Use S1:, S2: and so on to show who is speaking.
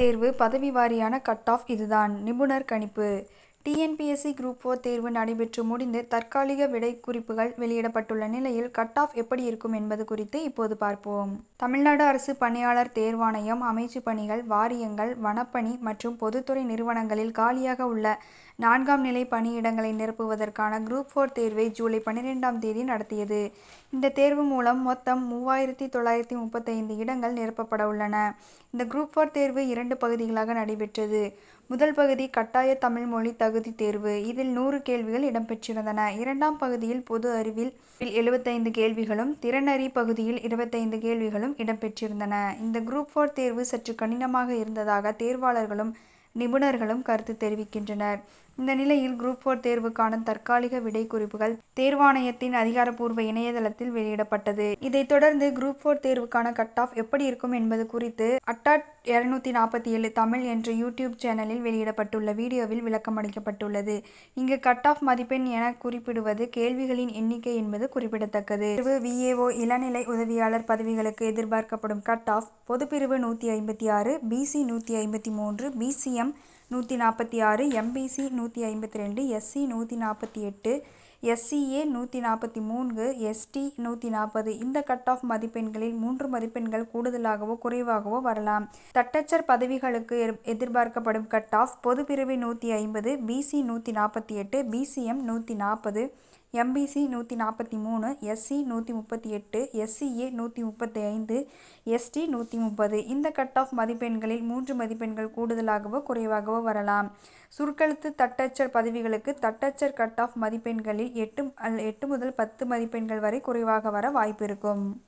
S1: தேர்வு பதவி வாரியான கட் ஆஃப் இதுதான். நிபுணர் கணிப்பு. டிஎன்பிஎஸ்சி குரூப் ஃபோர் தேர்வு நடைபெற்று முடிந்து தற்காலிக விடை குறிப்புகள் வெளியிடப்பட்டுள்ள நிலையில் கட் ஆஃப் எப்படி இருக்கும் என்பது குறித்து இப்போது பார்ப்போம். தமிழ்நாடு அரசு பணியாளர் தேர்வாணையம் அமைச்சு பணிகள் வாரியங்கள் வனப்பணி மற்றும் பொதுத்துறை நிறுவனங்களில் காலியாக உள்ள நான்காம் நிலை பணியிடங்களை நிரப்புவதற்கான குரூப் ஃபோர் தேர்வை ஜூலை பன்னிரெண்டாம் தேதி நடத்தியது. இந்த தேர்வு மூலம் மொத்தம் மூவாயிரத்தி தொள்ளாயிரத்தி முப்பத்தைந்து இடங்கள் நிரப்பப்பட உள்ளன. இந்த குரூப் ஃபோர் தேர்வு இரண்டு பகுதிகளாக நடைபெற்றது. முதல் பகுதி கட்டாய தமிழ் மொழி தகுதி தேர்வு. இதில் நூறு கேள்விகள் இடம்பெற்றிருந்தன. இரண்டாம் பகுதியில் பொது அறிவில் எழுபத்தைந்து கேள்விகளும் திறனறி பகுதியில் இருபத்தைந்து கேள்விகளும் இடம்பெற்றிருந்தன. இந்த குரூப் ஃபோர் தேர்வு சற்று கடினமாக இருந்ததாக தேர்வாளர்களும் நிபுணர்களும் கருத்து தெரிவிக்கின்றனர். இந்த நிலையில் குரூப் ஃபோர் தேர்வுக்கான தற்காலிக விடை குறிப்புகள் தேர்வாணையத்தின் அதிகாரப்பூர்வ இணையதளத்தில் வெளியிடப்பட்டது. இதைத் தொடர்ந்து குரூப் ஃபோர் தேர்வுக்கான கட் ஆஃப் எப்படி இருக்கும் என்பது குறித்து அட்டாட் இருநூத்தி நாற்பத்தி ஏழு தமிழ் என்ற யூடியூப் சேனலில் வெளியிடப்பட்டுள்ள வீடியோவில் விளக்கம் அளிக்கப்பட்டுள்ளது இங்கு கட் ஆஃப் மதிப்பெண் என குறிப்பிடுவது கேள்விகளின் எண்ணிக்கை என்பது குறிப்பிடத்தக்கது. பிரிவு விஏஓ இளநிலை உதவியாளர் பதவிகளுக்கு எதிர்பார்க்கப்படும் கட் ஆஃப் பொதுப்பிரிவு நூற்றி ஐம்பத்தி ஆறு பிசி நூற்றி ஐம்பத்தி மூன்று பிசிஎம் நூற்றி நாற்பத்தி ஆறு எம்பிசி நூற்றி ஐம்பத்தி ரெண்டு எஸ்சி நூற்றி நாற்பத்தி எட்டு எஸ்சிஏ நூற்றி நாற்பத்தி மூன்று எஸ்டி நூற்றி நாற்பது இந்த கட் ஆஃப் மதிப்பெண்களில் மூன்று மதிப்பெண்கள் கூடுதலாகவோ குறைவாகவோ வரலாம். தட்டச்சர் பதவிகளுக்கு எதிர்பார்க்கப்படும் கட் ஆஃப் பொதுப்பிரிவு நூற்றி ஐம்பது பிசி நூற்றி நாற்பத்தி எட்டு பிசிஎம் நூற்றி நாற்பது எம்பிசி நூற்றி நாற்பத்தி மூணு எஸ்சி நூற்றி முப்பத்தி எட்டு எஸ்சிஏ நூற்றி முப்பத்தி ஐந்து எஸ்டி நூற்றி முப்பது இந்த கட் ஆஃப் மதிப்பெண்களில் மூன்று மதிப்பெண்கள் கூடுதலாகவோ குறைவாகவோ வரலாம். சுருக்கெழுத்து தட்டச்சர் பதவிகளுக்கு தட்டச்சர் கட் ஆஃப் மதிப்பெண்களில் எட்டு எட்டு முதல் பத்து மதிப்பெண்கள் வரை குறைவாக வர வாய்ப்பு இருக்கும்.